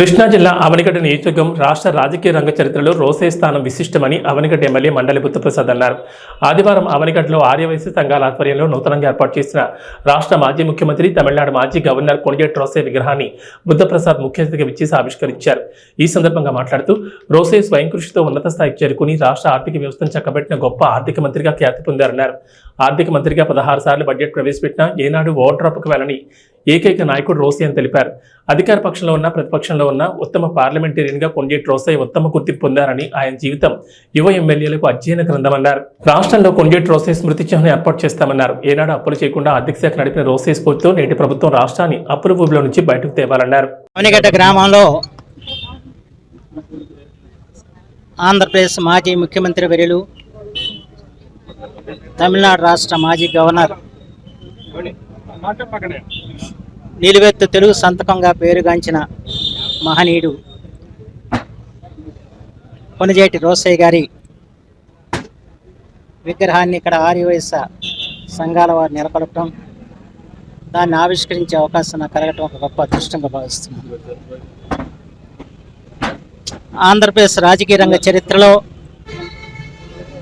కృష్ణా జిల్లా అవనిగడ్డ నియోజకవర్గం రాష్ట్ర రాజకీయ రంగ చరిత్రలో రోసే స్థానం విశిష్టమని అవనిగడ్డ ఎమ్మెల్యే మండలి బుద్ధప్రసాద్ అన్నారు. ఆదివారం అవనిగడ్డలో ఆర్యవైశ్య సంఘాల ఆధ్వర్యంలో నూతనంగా ఏర్పాటు చేసిన రాష్ట్ర మాజీ ముఖ్యమంత్రి తమిళనాడు మాజీ గవర్నర్ కొణిగేట్ రోసే విగ్రహాన్ని బుద్ధప్రసాద్ ముఖ్య అతిథిగా విచ్చేసి ఆవిష్కరించారు. ఈ సందర్భంగా మాట్లాడుతూ రోసే స్వయం కృషితో ఉన్నత స్థాయికి చేరుకుని రాష్ట్ర ఆర్థిక వ్యవస్థను చక్కబెట్టిన గొప్ప ఆర్థిక మంత్రిగా ఖ్యాతి పొందారన్నారు. ఆర్థిక మంత్రిగా పదహారు సార్లు బడ్జెట్ ప్రవేశపెట్టిన ఏనాడు ఓడ్రాప్కు వెళ్ళని ఏకైక నాయకుడు రోసే అని తెలిపారు. అధికార పక్షంలో ఉన్న ప్రతిపక్షంలో ఉన్న ఉత్తమ పార్లమెంటేరియన్గా కొండేటి రోసే ఉత్తమ గుర్తింపు పొందారని ఆయన జీవితం యువ ఎమ్మెల్యేలకు అధ్యయన గ్రంథమన్నారు. రాష్ట్రంలో కొండేటి రోసే స్మృతి చిహ్నం ఏర్పాటు చేస్తామన్నారు. ఏనాడు అప్పులు చేయకుండా ఆర్థిక శాఖ నడిపిన రోసే స్ఫూర్తితో నేటి ప్రభుత్వం రాష్ట్రాన్ని అప్పుల ఊబిలో నుంచి బయటకు తేవాలన్నారు. గ్రామంలో ఆంధ్రప్రదేశ్ మాజీ ముఖ్యమంత్రి వర్యులు తమిళనాడు రాష్ట్ర మాజీ గవర్నర్ నిలువెత్తు తెలుగు సంతకంగా పేరుగాంచిన మహనీయుడు కొనిజేటి రోసయ్య గారి విగ్రహాన్ని ఇక్కడ ఆర్యవైశ్య సంఘాల వారు నెలకొల్పడం దాన్ని ఆవిష్కరించే అవకాశం నాకు కలగటం ఒక గొప్ప అదృష్టంగా భావిస్తున్నాను. ఆంధ్రప్రదేశ్ రాజకీయ రంగ చరిత్రలో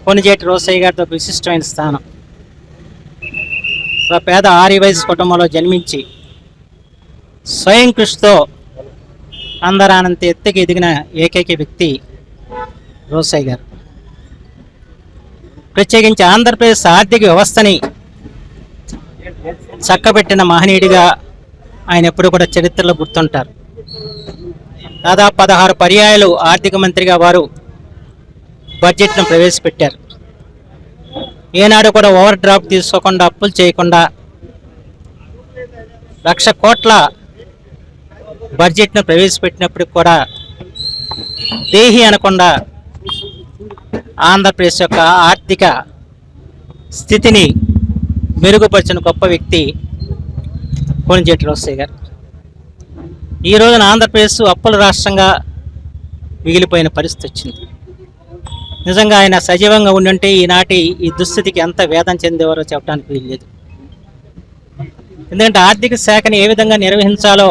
కొనిజేటి రోసయ్య గారితో ఒక విశిష్టమైన స్థానం. ఒక పేద ఆర్యవైశ్య కుటుంబంలో జన్మించి స్వయం కృషితో అందరానంత ఎత్తుకి ఎదిగిన ఏకైక వ్యక్తి రోసయ్య గారు. ప్రత్యేకించి ఆంధ్రప్రదేశ్ ఆర్థిక వ్యవస్థని చక్కబెట్టిన మహనీయుడిగా ఆయన ఎప్పుడు కూడా చరిత్రలో గుర్తుంటారు. దాదాపు పదహారు పర్యాయాలు ఆర్థిక మంత్రిగా వారు బడ్జెట్ను ప్రవేశపెట్టారు. ఏనాడు కూడా ఓవర్ డ్రాప్ తీసుకోకుండా అప్పులు చేయకుండా లక్ష కోట్ల బడ్జెట్ను ప్రవేశపెట్టినప్పటికి కూడా దేహి అనకుండా ఆంధ్రప్రదేశ్ యొక్క ఆర్థిక స్థితిని మెరుగుపరిచిన గొప్ప వ్యక్తి కోనిజేటి రోసయ్య గారు. ఈ రోజున ఆంధ్రప్రదేశ్ అప్పుల రాష్ట్రంగా మిగిలిపోయిన పరిస్థితి వచ్చింది. నిజంగా ఆయన సజీవంగా ఉండుంటే ఈనాటి ఈ దుస్థితికి ఎంత వేదన చెందేవారో చెప్పడానికి వీల్లేదు. ఎందుకంటే ఆర్థిక శాఖని ఏ విధంగా నిర్వహించాలో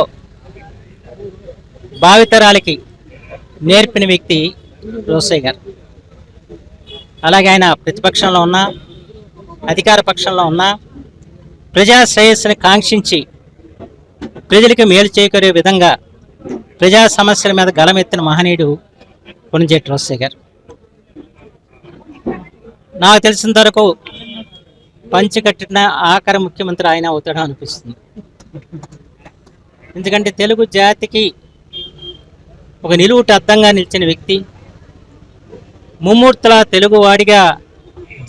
భావితరాలకి నేర్పిన వ్యక్తి రోసయ్య గారు. అలాగే ఆయన ప్రతిపక్షంలో ఉన్నా అధికార పక్షంలో ఉన్నా ప్రజా శ్రేయస్సుని కాంక్షించి ప్రజలకు మేలు చేకూరే విధంగా ప్రజా సమస్యల మీద గలమెత్తిన మహనీయుడు కొనిజేటి రోసయ్య గారు. నాకు తెలిసిన వరకు పంచికట్టిన ఆఖరి ముఖ్యమంత్రి ఆయన అవుతాడు అనిపిస్తుంది. ఎందుకంటే తెలుగు జాతికి ఒక నిలువుట అద్దంగా నిలిచిన వ్యక్తి ముమ్మూర్తుల తెలుగువాడిగా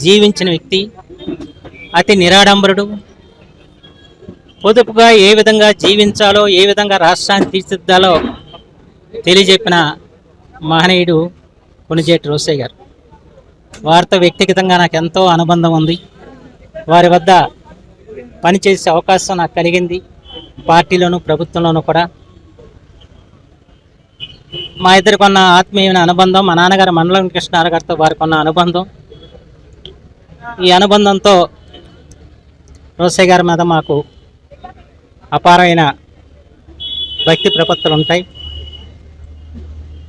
జీవించిన వ్యక్తి అతి నిరాడంబరుడు పొదుపుగా ఏ విధంగా జీవించాలో ఏ విధంగా రాష్ట్రాన్ని తీర్చిదిద్దాలో తెలియజెప్పిన మహనీయుడు కొనిజేటి రోసయ్య గారు. వారితో వ్యక్తిగతంగా నాకు ఎంతో అనుబంధం ఉంది. వారి వద్ద పనిచేసే అవకాశం నాకు కలిగింది. పార్టీలోను ప్రభుత్వంలోనూ కూడా. మా ఇద్దరికి ఉన్న ఆత్మీయమైన అనుబంధం మా నాన్నగారు మండలం కృష్ణారావు గారితో వారికి ఉన్న అనుబంధం. ఈ అనుబంధంతో రోసయ్య గారి మీద మాకు అపారమైన భక్తి ప్రపత్తులు ఉంటాయి.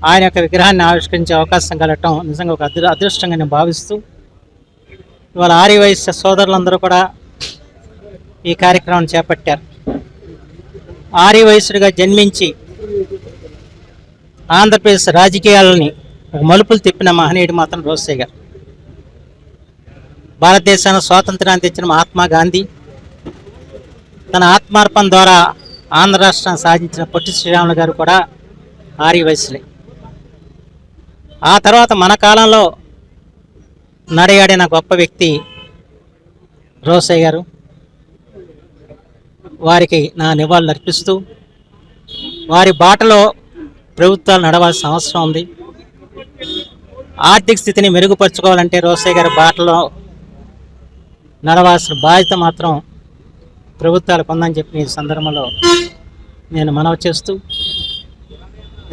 ఆయన యొక్క విగ్రహాన్ని ఆవిష్కరించే అవకాశం కలగటం నిజంగా ఒక అదృ అదృష్టంగా నేను భావిస్తూ ఇవాళ ఆర్యవైశ్య సోదరులందరూ కూడా ఈ కార్యక్రమాన్ని చేపట్టారు. ఆర్యవైశ్యుడిగా జన్మించి ఆంధ్రప్రదేశ్ రాజకీయాలని ఒక మలుపులు తిప్పిన మహనీయుడు మాత్రం రోసే గారు. భారతదేశానికి స్వాతంత్రాన్ని తెచ్చిన మహాత్మా గాంధీ తన ఆత్మార్పణ ద్వారా ఆంధ్ర రాష్ట్రాన్ని సాధించిన పొట్టి శ్రీరాములు గారు కూడా ఆర్య వయసులే. ఆ తర్వాత మన కాలంలో నడయాడిన గొప్ప వ్యక్తి రోసయ్య గారు. వారికి నా నివాళులు అర్పిస్తూ వారి బాటలో ప్రభుత్వాలు నడవాల్సిన అవసరం ఉంది. ఆర్థిక స్థితిని మెరుగుపరుచుకోవాలంటే రోసయ్య గారి బాటలో నడవాల్సిన బాధ్యత మాత్రం ప్రభుత్వాలకు ఉందని చెప్పి ఈ సందర్భంలో నేను మనవి చేస్తూ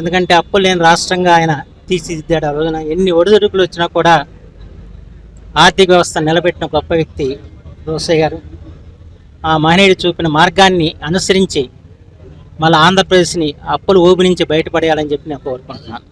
ఎందుకంటే అప్పులు లేని రాష్ట్రంగా ఆయన తీర్చిదిద్దాడు. ఆ రోజున ఎన్ని ఒడిదుడుకులు వచ్చినా కూడా ఆర్థిక వ్యవస్థ నిలబెట్టిన గొప్ప వ్యక్తి రోసయ్య గారు. ఆ మహనీయుడు చూపిన మార్గాన్ని అనుసరించి మళ్ళీ ఆంధ్రప్రదేశ్ని అప్పులు ఊబి నుంచి బయటపడేయాలని చెప్పి నేను కోరుకుంటున్నాను.